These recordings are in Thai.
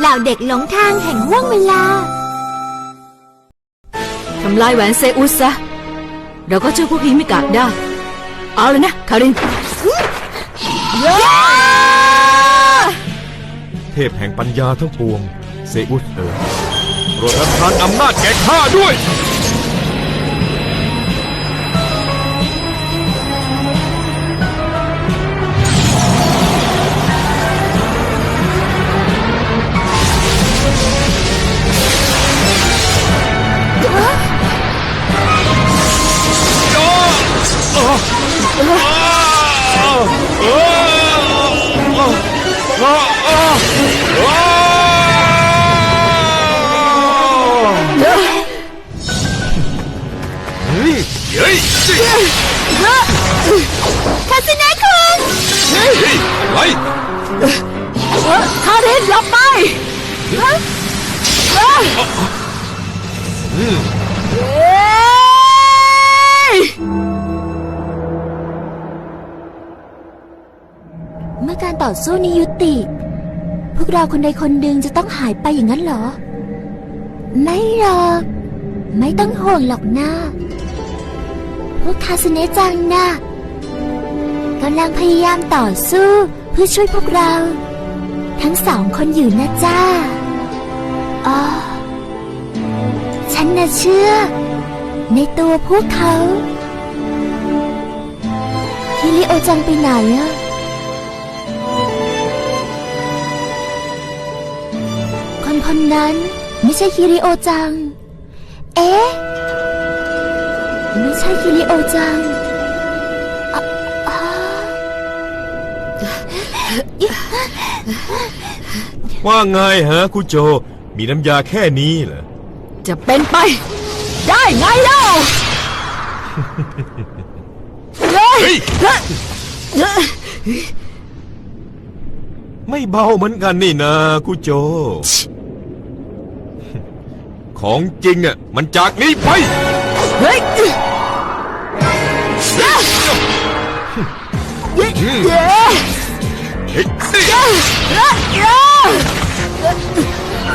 เหล่าเด็กหลงทางแห่งห่วงเวลา ทำลายแหวนเซอุสซะ เราก็ช่อพวกฮิมิกะได้ เอาเลยนะ คาริน เทพแห่งปัญญาทั้งปวง เซอุสเอ๋ยโปรดประทานอำนาจแก่ข้าด้วย เฮ้ยเฮ้ยคาสิเนะคุงเฮ้ยอะไรคารินหลบไป ต่อสู้นี้ยุติ พวกเราคนใดคนหนึ่งจะต้องหายไปอย่างนั้นเหรอ ไม่หรอก ไม่ต้องห่วงหรอกนะพวกคาสเนจังนะกำลังพยายามต่อสู้เพื่อช่วยพวกเรา ทั้งสองคนอยู่นะจ้าอ๋อฉันน่ะเชื่อ ในตัวพวกเขาฮิริโอจังไปไหนอะ คนคนนั้นไม่ใช่คิริโอจัง เอ๊ะ ไม่ใช่คิริโอจังอะอ่าว่าไงฮะคุณโจ มีน้ำยาแค่นี้เหรอ จะเป็นไป ได้ไงเล่าเฮ้ยเฮ้ยไม่เบาเหมือนกันนี่นะคุณโจ ของจริงอะมันจากนี้ไป เฮ้ยเฮ้ย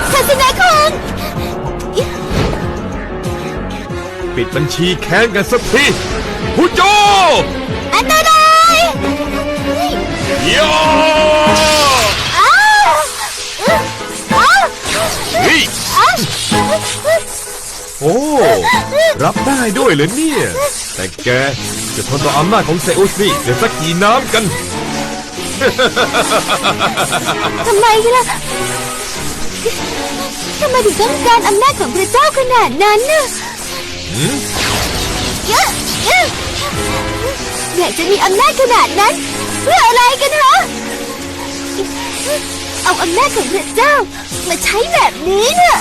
คาสเนะคุงปิดบัญชีแค้นกันสักทีคุณโจอันตรายโยอ้าวอ้าวเฮ้ย โอ้ รับได้ด้วยเหรอเนี่ย แต่แกจะทนต่ออำนาจของเซอุสนี่เดี๋ยวสักกี่น้ำกัน ทำไมล่ะทำไมถึงต้องการอำนาจของพระเจ้าขนาดนั้นน่ะหืมเยอะเยอะอยากจะมีอำนาจขนาดนั้น เพื่ออะไรกันฮะเอาอำนาจของพระเจ้ามาใช้แบบนี้น่ะ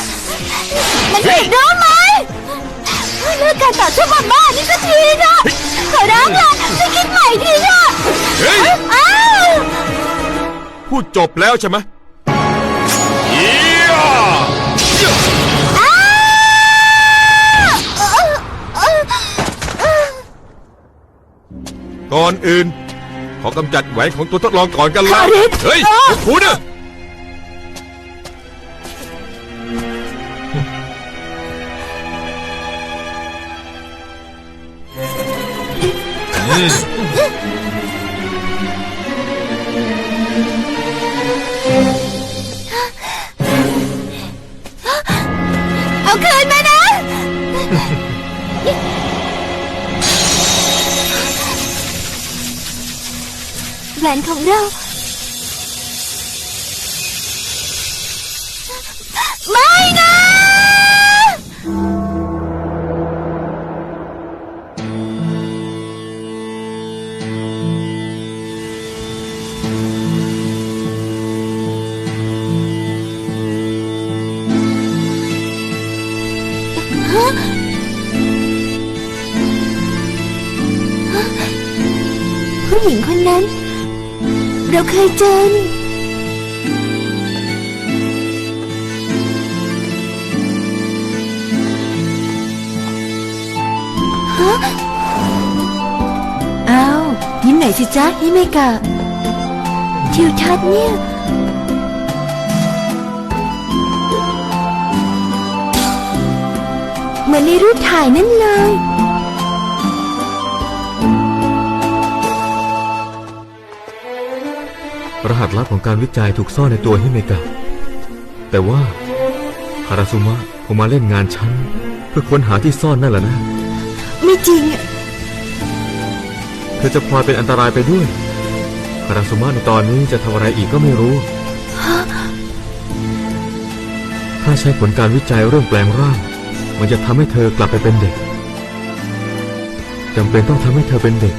มันผิดรู้ไหมเลิกการต่อสู้บ้าๆนี่สักทีนะขอร้องล่ะจะคิดใหม่ทีนะเฮ้ย อ้าวพูดจบแล้วใช่ไหมเยี่ยอ้าวก่อนอื่น ขอกำจัดแหวนของตัวทดลองก่อนกันละคาริสเฮ้ยเออ คุณน่ะ อืมเอาคืนมานะ แหวนของเรา ไม่นะ ราเคยเจอฮะอ้าวยิ้มไหนสิจ๊ะยิ้มไม่กะทิวทัศน์เนี่ยเหมือนในรูปถ่ายนั่นเลย รหัสลับของการวิจัยถูกซ่อนในตัวฮิเมกะ แต่ว่าฮาราซุมะคงมาเล่นงานฉัน เพื่อค้นหาที่ซ่อนนั่นแหละนะ ไม่จริงอะเธอจะพลอยเป็นอันตรายไปด้วยฮาราซุมะในตอนนี้จะทำอะไรอีกก็ไม่รู้ ถ้าใช้ผลการวิจัยเรื่องแปลงร่าง มันจะทำให้เธอกลับไปเป็นเด็กจำเป็นต้องทำให้เธอเป็นเด็ก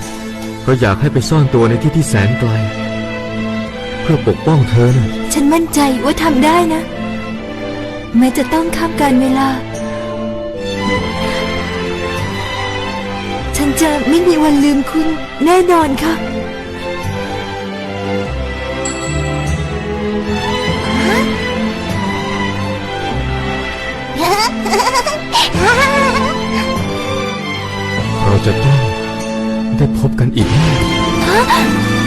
เพราะอยากให้ไปซ่อนตัวในที่ที่แสนไกลเพื่อปกป้องเธอนะฉันมั่นใจว่าทำได้นะ แม้จะต้องข้ามการเวลา ฉันจะไม่มีวันลืมคุณแน่นอนค่ะ เราจะต้องได้พบกันอีกแน่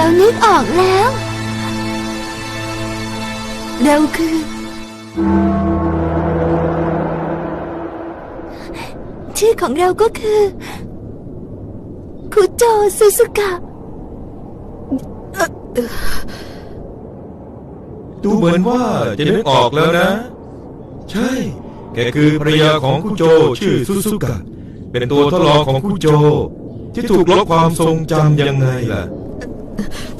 เรานึกออกแล้ว เราคือ ชื่อของเราก็คือคุโจซูซุกะ ดูเหมือนว่าจะนึกออกแล้วนะ ใช่ แกคือภรรยาของคุโจชื่อซุซุกะ เป็นตัวทดลองของคุโจ ที่ถูกลบความทรงจำยังไงล่ะ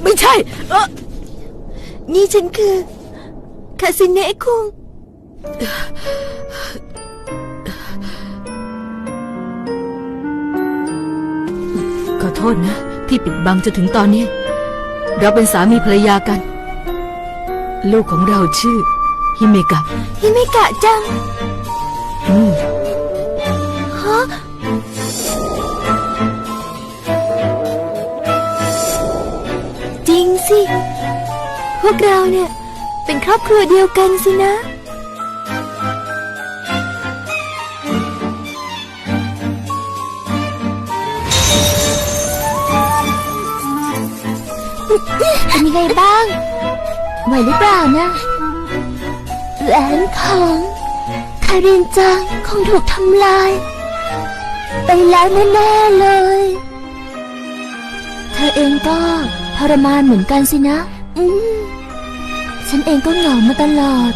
ไม่ใช่ เออนี่ฉันคือ คาสิเนะคุง ขอโทษนะ ที่ปิดบังจนถึงตอนนี้ เราเป็นสามีภรรยากัน ลูกของเราชื่อ ฮิเมกะ ฮิเมกะจัง วกเราเนี่ยเป็นครอบครัวเดียวกันสินะ เป็นยังไงบ้างไหวหรือเปล่านะแหวนของคารินจังคงถูกทำลาย ไปแล้วแน่ๆเลย เธอเองก็ทรมานเหมือนกันสินะ อืม ฉันเองก็เหงามาตลอด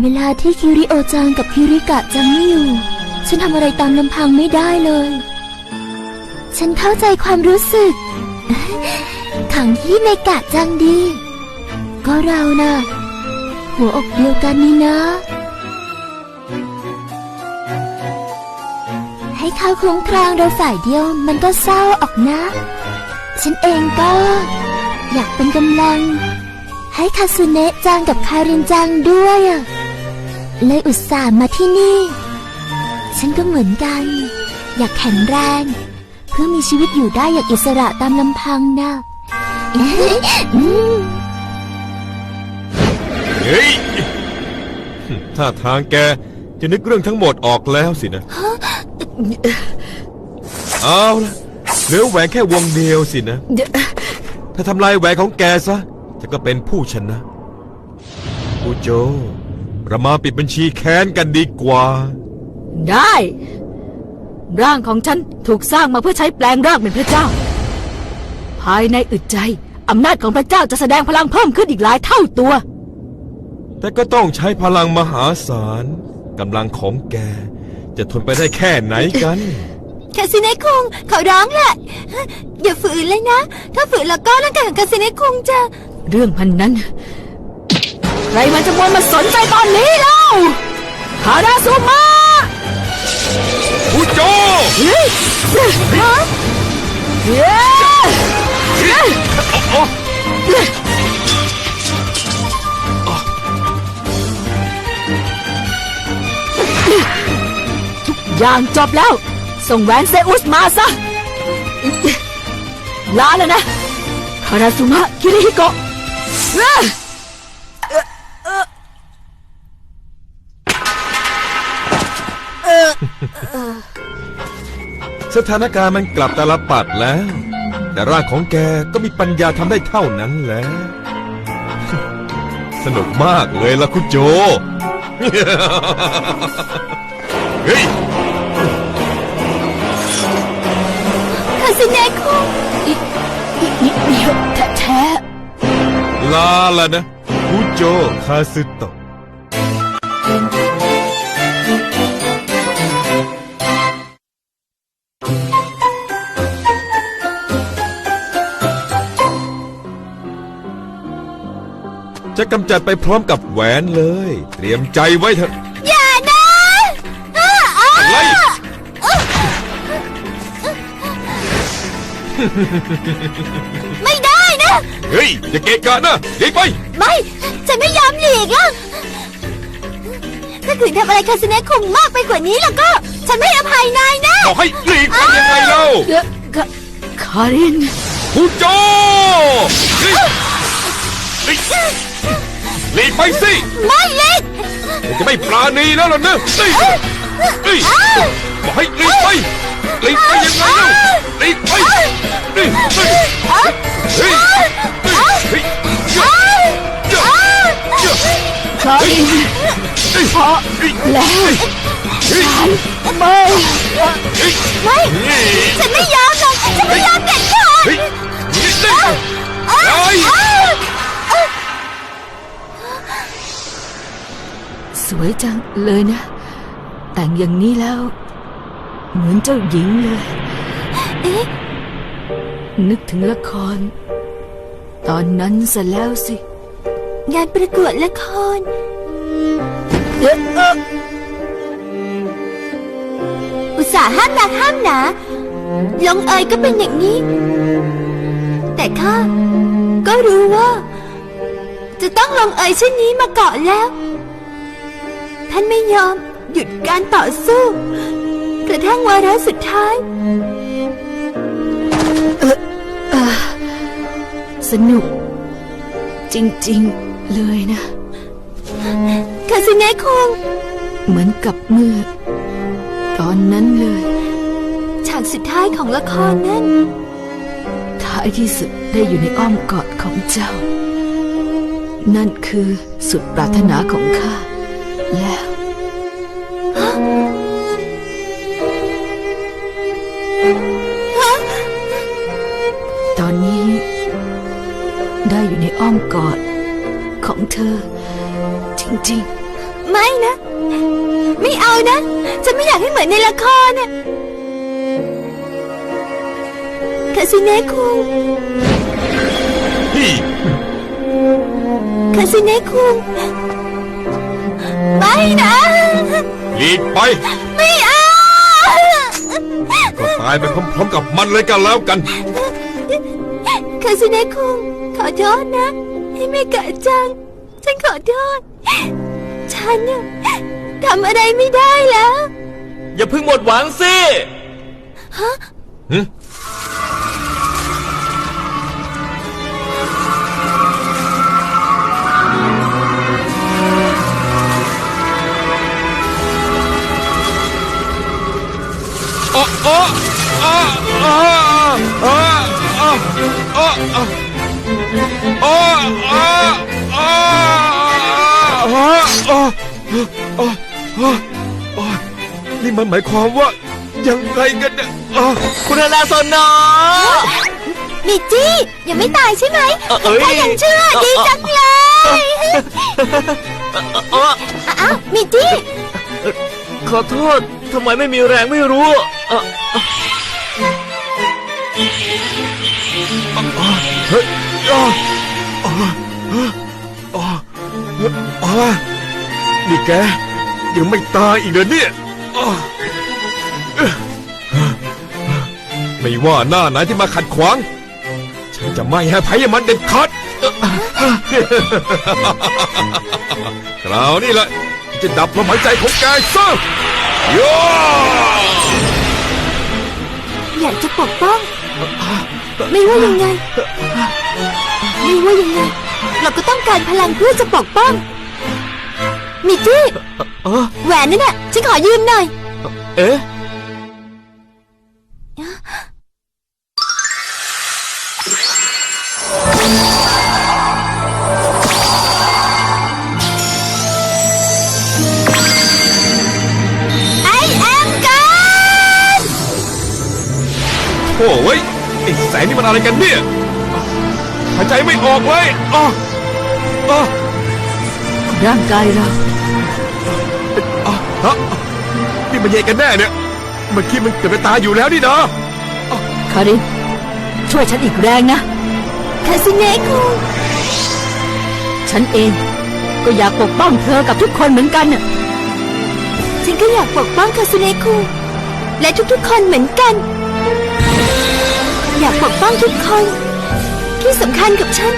เวลาที่คิริโอจังกับคิริกะจังไม่อยู่ ฉันทำอะไรตามลำพังไม่ได้เลย ฉันเข้าใจความรู้สึก ขังที่เมกะจังดี ก็เรานะ่ะ หัวอกเดียวกันนี่นะ ให้เขาคุ้มครองเราฝ่ายเดียวมันก็เศร้าออกนะ ฉันเองก็ อยากเป็นกำลัง ให้คาสุเนะจังกับคารินจังด้วยอะเลยอุตส่าห์มาที่นี่ ฉันก็เหมือนกัน อยากแข็งแรง เพื่อมีชีวิตอยู่ได้อย่างอิสระตามลำพังนะอืมเฮ้ยถ้าทางแกจะนึกเรื่องทั้งหมดออกแล้วสินะ เอาละเหลือแหวนแค่วงเดียวสินะเดี๋ยวถ้าทำลายแหวนของแกซะ จะก็เป็นผู้ชนะคุโจเรามาปิดบัญชีแค้นกันดีกว่า ได้ ร่างของฉันถูกสร้างมาเพื่อใช้แปลงร่างเป็นพระเจ้า ภายในอึดใจอำนาจของพระเจ้าจะแสดงพลังเพิ่มขึ้นอีกหลายเท่าตัว แต่ก็ต้องใช้พลังมหาศาลกำลังของแก จะทนไปได้แค่ไหนกันคาสิเนะคุงขอร้องแหละอย่าฝืนเลยนะ ถ้าฝืนแล้วก็ร่างกายของคาสิเนะคุงจะ เรื่องพันนั้น ใครมันจะมัวมาสนใจตอนนี้เล่าฮาราซุมะคุโจเฮ้ยฮะเย้ทุกอย่างจบแล้ว ส่งแหวนเซอุสมาซะลาแล้วนะฮาราซุมะ คิริฮิโกะเอ้อ สถานการณ์มันกลับตาลปัดแล้ว แต่ร่างของแกก็มีปัญญาทำได้เท่านั้นแล้วสนุกมากเลยล่ะคุณโจ เฮ้ย คาสิเนโก ลาละนะคุโจคาสึโตจะกำจัดไปพร้อมกับแหวนเลย เตรียมใจไว้เถอะ อย่านะอะไรไม่ เฮ้ย อย่าเกะกะนะหลีกไป ไม่ ฉันไม่ยอมหลีกอะ ถ้าขืนทำอะไรคาสเนะคงมากไปกว่านี้แล้วก็ ฉันไม่อภัยนายนะ บอกให้หลีกไปยังไงเล่าคารินคุโจเฮ้ยเฮ้ยหลีกไปสิไม่หลีกผมจะไม่ปราณีแล้วล่อกนะเฮ้ยเฮ้ยบอกให้หลีกไป หลีกไปยังไงเล่าหลีกไปหลีกไปเฮ้ยเฮ้ยเฮ้ยเฮ้ยเฮ้ยเฮ้ยช้าอีกเพราะแล้วไม่ไม่ฉันไม่ยอมหรอกฉันไม่ยอมเด็ดขาดเฮ้ยสวยจังเลยนะ แต่งอย่างนี้แล้ว เหมือนเจ้าหญิงเลย เอ๊ะ นึกถึงละคร ตอนนั้นซะแล้วสิ งานประกวดละครอุตส่าห์ห้ามนะห้ามนะลงเอยก็เป็นอย่างนี้ แต่ข้าก็รู้ว่า จะต้องลงเอยเช่นนี้มาเกาะแล้ว ท่านไม่ยอมหยุดการต่อสู้ กระทั่งวาระสุดท้าย สนุก จริงๆเลยนะ คาสึเงะคง เหมือนกับเมื่อ ตอนนั้นเลย ฉากสุดท้ายของละครนั้น ท้ายที่สุดได้อยู่ในอ้อมกอดของเจ้า นั่นคือสุดปรารถนาของข้าแล้ว นนี้ ได้อยู่ในอ้อมกอดของเธอ จริงๆ ไม่นะ ไม่เอานะ จะไม่อยากให้เหมือนในละครนะคาซิเนะคุงคาซิเนะคุงไม่นะ หลีกไป ไม่เอา ก็ตายไปพร้อมๆกับมันเลยกันแล้วกัน คาซึเนะคุงขอโทษนะที่ไม่เกิดจัง ฉันขอโทษ ฉันเนี่ยทำอะไรไม่ได้แล้ว อย่าเพิ่งหมดหวังสิฮะ หึอ๋ออ๋ออ๋ออ๋อ โอ้โอ้โอ้โอ้โอ้โอ้โอ้นี่มันหมายความว่า ยังไงกันเนี่ยคุณธนาอนอมิจี้ยังไม่ตายใช่ไหมถ้ายังเชื่อดีจังเลยอ้าวมิจี้ขอโทษทำไมไม่มีแรงไม่รู้ เอ่อเฮ้ยอ๋ออ๋ออ๋ออ๋อนี่แกยังไม่ตายอีกเหรอเนี่ยอ๋อไม่ว่าหน้าไหนที่มาขัดขวาง ฉันจะไม่ให้ภัยมันเด็ดขาดคราวนี้แหละจะดับลมหายใจของแกซะโย่อยากจะปกป้อง ไม่ว่ายังไง ไม่ว่ายังไง เราก็ต้องการพลังเพื่อจะปกป้อง มิจี้เออแหวนนั่นน่ะฉันขอยืมหน่อย เอ๊ะ มันอะไรกันเนี่ยหายใจไม่ออกเลยอ๋ออ๋อร่างกายเรา อ๋อฮะนี่มันยังไงกันแน่เนี่ยเมื่อกี้มันเกิดเป็นตายอยู่แล้วนี่นะคารินช่วยฉันอีกแรงนะคาสิเนะคุงฉันเองก็อยากปกป้องเธอกับทุกคนเหมือนกันน่ะฉันก็อยากปกป้องคาสิเนะคุงและทุกๆคนเหมือนกัน อยากปกป้องทุกคน ที่สำคัญกับฉัน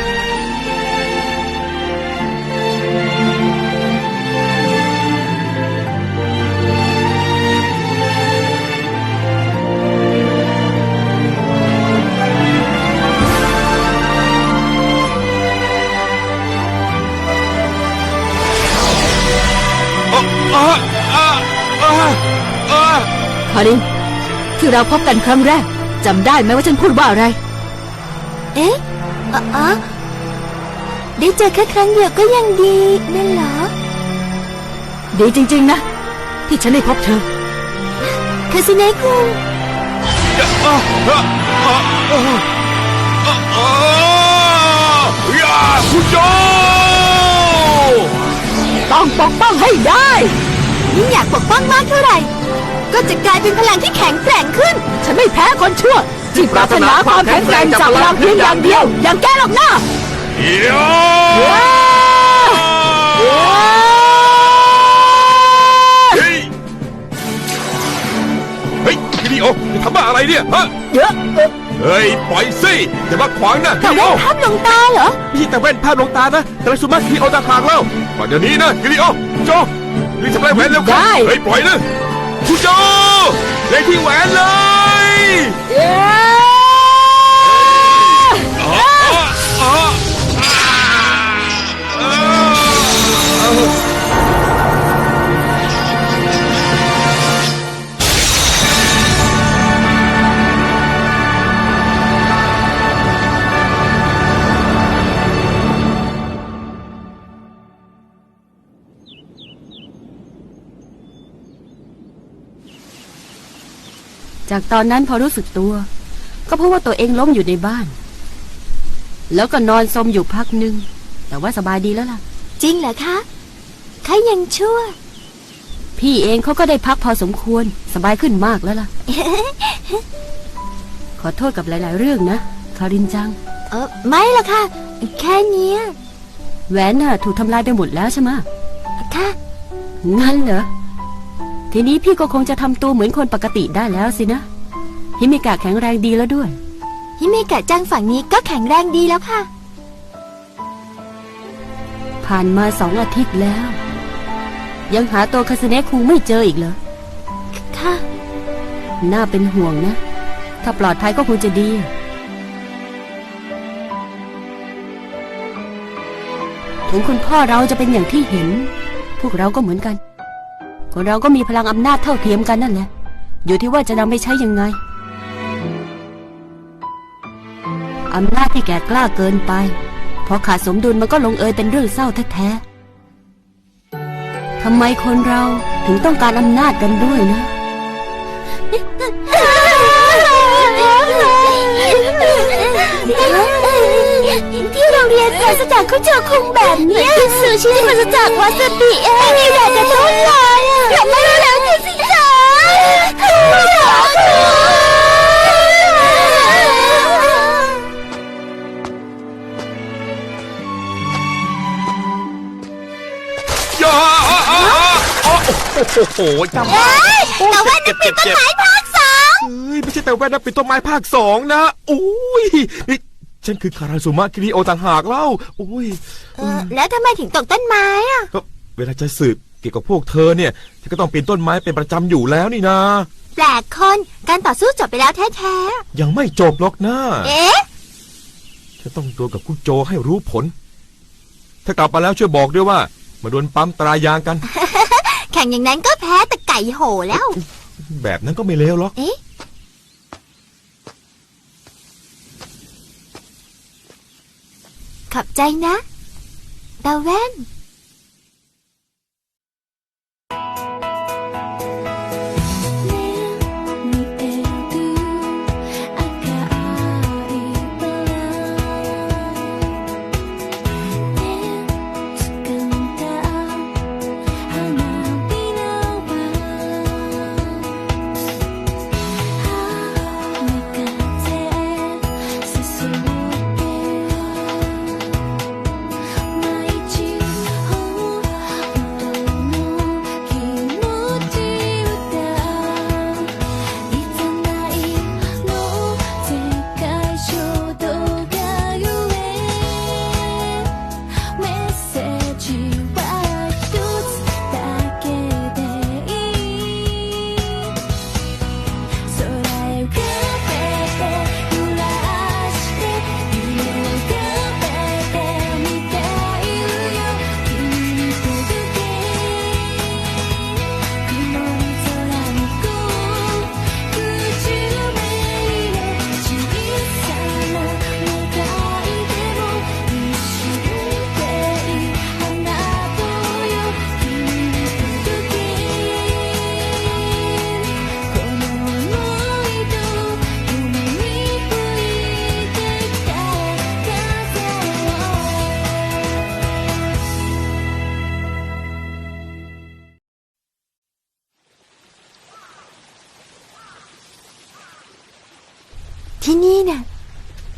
อ๋ออ๋ออ๋ออ๋ออ๋อคารินที่เราพบกันครั้งแรก จำได้ไหมว่าฉันพูดว่าอะไร เอ๊ะอ๋ออ๋อได้เจอแค่ครั้งเดียวก็ยังดีนั่นเหรอ ดีจริง ๆ นะ ที่ฉันได้พบเธอ คาสิเนะคุงอ๋ออ๋ออ๋ออ๋ออ๋อยาคุณโจต้องปกป้องให้ได้ ยิ่งอยากปกป้องมากเท่าไหร่ ก็จะกลายเป็นพลังที่แข็งแกร่งขึ้น ฉันไม่แพ้คนชั่วที่ปรารถนาความแข็งแกร่งจากเราเพียงอย่างเดียว อย่างแกหรอกนะเดี๋ยวเฮ้ยเฮ้ยวิดีโอจะทำบ้าอะไรเนี่ยฮะเยอะเฮ้ยปล่อยสิอย่ามาขวางนะแต่วิดีว่าโอภาพลวงตาเหรอไม่ใช่แต่แว่นภาพลวงตานะแต่ละสุมาคีเอาตาขางแล้วก่อนเดี๋ยวนี้นะวิดีโอโจรีบทำลายแหวนเร็วครับเฮ้ยปล่อยนะ คุณโจเล่นที่แหวนเลย เย้ จากตอนนั้นพอรู้สึกตัว ก็เพราะว่าตัวเองล้มอยู่ในบ้าน แล้วก็นอนสมอยู่พักหนึ่งแต่ว่าสบายดีแล้วล่ะ จริงเหรอคะข้ายังชั่ว พี่เองเขาก็ได้พักพอสมควร สบายขึ้นมากแล้วล่ะ ขอโทษกับหลาย ๆ เรื่องนะคารินจัง เออไม่หรอกค่ะ แค่เนี้ยแหวนน่ะ ถูกทำลายไปหมดแล้วใช่ไหมะค่ะ งั้นเหรอ ทีนี้พี่ก็คงจะทำตัวเหมือนคนปกติได้แล้วสินะ ฮิมิกะแข็งแรงดีแล้วด้วย ฮิเมกะจังฝั่งนี้ก็แข็งแรงดีแล้วค่ะ ผ่านมาสองอาทิตย์แล้ว ยังหาตัวคาสเนะคุงไม่เจออีกเหรอ ค่ะ น่าเป็นห่วงนะ ถ้าปลอดภัยก็คงจะดี ถึงคุณพ่อเราจะเป็นอย่างที่เห็น พวกเราก็เหมือนกัน คนเราก็มีพลังอำนาจเท่าเทียมกันนั่นแหละ อยู่ที่ว่าจะนำไปใช้ยังไง อำนาจที่แก่กล้าเกินไป พอขาดสมดุลมันก็ลงเอยเป็นเรื่องเศร้าแท้ๆทำไมคนเราถึงต้องการอำนาจกันด้วยนะที่เราเรียนภาษาจากคุโจคุงแบบเนี้ยซูชิที่มาจากวาซาบิเองไม่อยากจะทุนเโอ้โหจำได้แต่ว่านี่เป็นต้นไม้ภาคสองเอ้ยไม่ใช่แต่แว่นนะเป็นต้นไม้ภาคสองนะโอ้ยนี่ฉันคือคาราซุมะคิริโอต่างหากเล่าโอ้ยเออแล้วทำไมถึงตกต้นไม้อะก็เวลาจะสืบเกี่ยวกับพวกเธอเนี่ยฉันก็ต้องปีนต้นไม้เป็นประจำอยู่แล้วนี่นะแปลกคนการต่อสู้จบไปแล้วแท้ยังไม่จบหรอกนะๆเอ๊ะฉันต้องตัวกับคุณโจให้รู้ผล ถ้ากลับมาแล้วช่วยบอกด้วยว่า มาดวลปั๊มตรายางกัน แข่งอย่างนั้นก็แพ้แต่ไก่โหแล้ว แบบนั้นก็ไม่เลวหรอก เอ๊ะ ขอบใจนะตาแว่น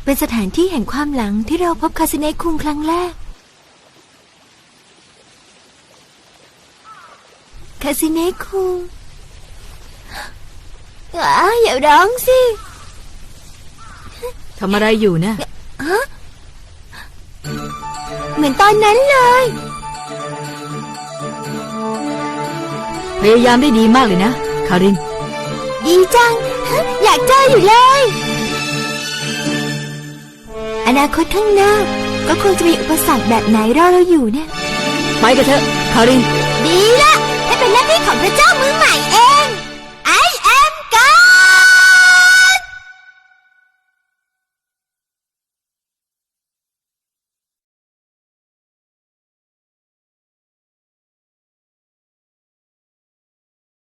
เป็นสถานที่แห่งความหลังที่เราพบคาสเนะคุงครั้งแรก คาสิเนะคุงอ้าอย่าร้องสิทำอะไรอยู่นะเหมือนตอนนั้นเลย พยายามได้ดีมากเลยนะ คาริน ดีจัง อยากเจออยู่เลย อนาคตข้างหน้า ก็คงจะมีอุปสรรคแบบไหนรอเราอยู่เนี่ย ไปกันเถอะคาริน ดีละให้เป็นหน้าที่ของพระเจ้ามือใหม่